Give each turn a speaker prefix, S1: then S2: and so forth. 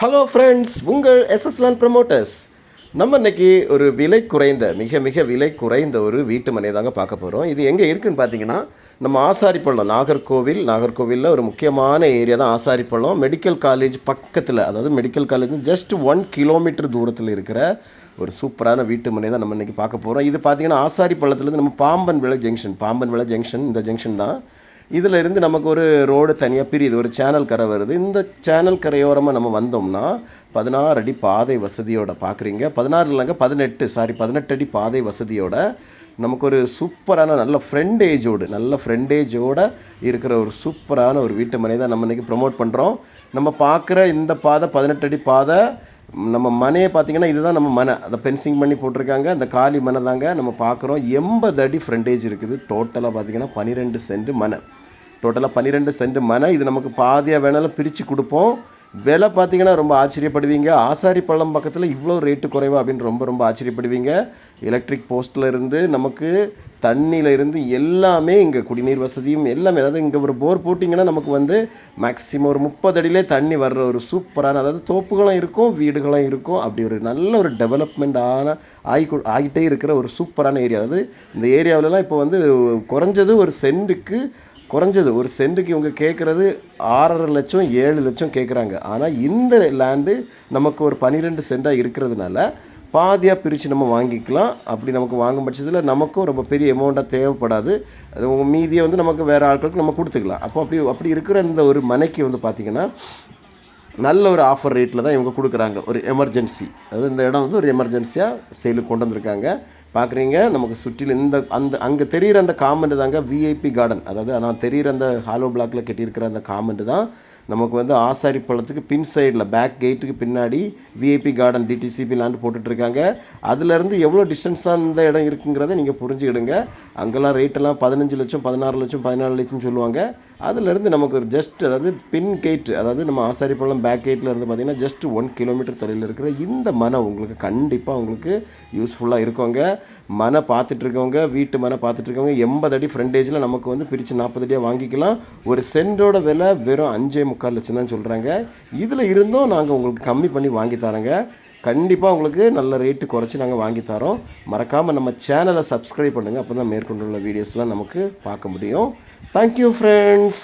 S1: Hello friends உங்கள் எஸ்எஸ்லான் promoters நம்ம இன்னைக்கு ஒரு விலை குறைந்த மிக மிக விலை குறைந்த ஒரு வீட்டு மனை தாங்க பார்க்க போகிறோம் இது எங்கே இருக்குன்னு பார்த்தீங்கன்னா நம்ம ஆசாரிப்பள்ளம் நாகர்கோவில். நாகர்கோவிலில் ஒரு முக்கியமான ஏரியா தான் ஆசாரிப்பள்ளம். மெடிக்கல் காலேஜ் பக்கத்தில் அதாவது medical college just one kilometre தூரத்தில் இருக்கிற ஒரு சூப்பரான வீட்டு மனை தான் நம்ம இன்றைக்கி பார்க்க போகிறோம் இது பார்த்திங்கன்னா ஆசாரிப்பள்ளத்துலேருந்து நம்ம பாம்பன் விளை ஜங்ஷன் பாம்பன் விளை ஜங்ஷன் இந்த ஜங்ஷன் தான். இதில் இருந்து நமக்கு ஒரு ரோடு தனியாக பிரியுது ஒரு சேனல் கரை வருது. இந்த சேனல் கரையோரமாக நம்ம வந்தோம்னா பதினாறு அடி பாதை வசதியோட பார்க்குறீங்க பதினாறு இல்லைங்க பதினெட்டு சாரி பதினெட்டு அடி பாதை வசதியோட நமக்கு ஒரு சூப்பரான நல்ல ஃப்ரெண்டேஜோடு நல்ல ஃப்ரெண்டேஜோடு இருக்கிற ஒரு சூப்பரான ஒரு வீட்டு மனை தான் நம்ம இன்றைக்கி ப்ரொமோட் பண்ணுறோம் நம்ம பார்க்குற இந்த பாதை பதினெட்டு அடி பாதை நம்ம மனையை பார்த்தீங்கன்னா இதுதான் நம்ம மனை. அதை பென்சிங் பண்ணி போட்டிருக்காங்க அந்த காலி மனை தாங்க நம்ம பார்க்குறோம் எண்பது அடி ஃப்ரண்டேஜ் இருக்குது. டோட்டலாக பார்த்தீங்கன்னா பன்னிரெண்டு சென்ட் மனை. டோட்டலாக பன்னிரெண்டு சென்ட் மனை இது நமக்கு பாதியாக வேணாலும் பிரித்து கொடுப்போம். விலை பார்த்தீங்கன்னா ரொம்ப ஆச்சரியப்படுவீங்க. ஆசாரி பள்ளம் பக்கத்தில் இவ்வளோ ரேட்டு குறைவா அப்படின்னு ரொம்ப ரொம்ப ஆச்சரியப்படுவீங்க. எலக்ட்ரிக் போஸ்ட்டில் இருந்து நமக்கு தண்ணியில் இருந்து எல்லாமே இங்கே குடிநீர் வசதியும் எல்லாமே. அதாவது இங்கே ஒரு போர் போட்டிங்கன்னா நமக்கு வந்து மேக்ஸிமம் ஒரு முப்பது அடியிலே தண்ணி வர்ற ஒரு சூப்பரான அதாவது தோப்புகளும் இருக்கும் வீடுகளும் இருக்கும். அப்படி ஒரு நல்ல ஒரு டெவலப்மெண்ட் ஆன ஆகி ஆகிட்டே இருக்கிற ஒரு சூப்பரான ஏரியா அதாவது இந்த ஏரியாவிலலாம் இப்போ வந்து குறைஞ்சது ஒரு சென்ட்டுக்கு குறைஞ்சது. ஒரு சென்ட்டுக்கு இவங்க கேட்குறது ஆறரை லட்சம் ஏழு லட்சம் கேட்குறாங்க ஆனால் இந்த லேண்டு நமக்கு ஒரு பன்னிரெண்டு சென்ட்டாக இருக்கிறதுனால பாதியாக பிரித்து நம்ம வாங்கிக்கலாம். அப்படி நமக்கு வாங்கும் பட்சத்தில் நமக்கும் ரொம்ப பெரிய அமௌண்ட்டாக தேவைப்படாது. அது மீதியை வந்து நமக்கு வேறு ஆட்களுக்கு நம்ம கொடுத்துக்கலாம். அப்போ அப்படி அப்படி இருக்கிற இந்த ஒரு மனைக்கு வந்து பார்த்திங்கன்னா நல்ல ஒரு ஆஃபர் ரேட்டில் தான் இவங்க கொடுக்குறாங்க. ஒரு எமர்ஜென்சி அதாவது இந்த இடம் வந்து ஒரு எமர்ஜென்சியாக சேலுக்கு கொண்டு வந்திருக்காங்க. பார்க்குறீங்க நமக்கு சுற்றிலும் இந்த அந்த அங்கே தெரிகிற அந்த காமெண்ட் தாங்க விஐபி கார்டன் அதாவது நான் தெரிகிற அந்த ஹாலோ பிளாக்கில் கட்டியிருக்கிற அந்த காமெண்ட் தான் நமக்கு வந்து ஆசாரி பழத்துக்கு பின் சைடில் பேக் கேட்டுக்கு பின்னாடி விஐபி கார்டன் டிடிசிபி லேண்ட் போட்டுட்ருக்காங்க. அதுலேருந்து எவ்வளோ டிஸ்டன்ஸ் தான் இந்த இடம் இருக்குங்கிறத நீங்கள் புரிஞ்சுக்கிடுங்க. அங்கெல்லாம் ரேட்டெல்லாம் பதினஞ்சு லட்சம் பதினாறு லட்சம் பதினாலு லட்சம் சொல்லுவாங்க. அதுலேருந்து நமக்கு ஒரு ஜஸ்ட் அதாவது பின் கேட் அதாவது நம்ம ஆசாரிப்பள்ளம் பேக் கேட்டில் இருந்து பார்த்தீங்கன்னா ஜஸ்ட் ஒன் கிலோமீட்டர் தொலைவில் இருக்கிற இந்த மனை உங்களுக்கு கண்டிப்பாக உங்களுக்கு யூஸ்ஃபுல்லாக இருக்குங்க. மனை பார்த்துட்ருக்கவங்க வீட்டு மனை பார்த்துட்ருக்கவங்க எண்பது அடி ஃப்ரண்டேஜில் நமக்கு வந்து பிரித்து நாற்பது அடியாக வாங்கிக்கலாம். ஒரு சென்டோட விலை வெறும் அஞ்சே முக்கால் லட்சம் தான் சொல்கிறாங்க இதில் இருந்தும் நாங்கள் உங்களுக்கு கம்மி பண்ணி வாங்கி தரோங்க. கண்டிப்பாக உங்களுக்கு நல்ல ரேட்டு குறைச்சி நாங்கள் வாங்கி தரோம். மறக்காமல் நம்ம சேனலை சப்ஸ்கிரைப் பண்ணுங்கள் அப்போ தான் மேற்கொண்டுள்ள வீடியோஸ்லாம் நமக்கு பார்க்க முடியும். Thank you friends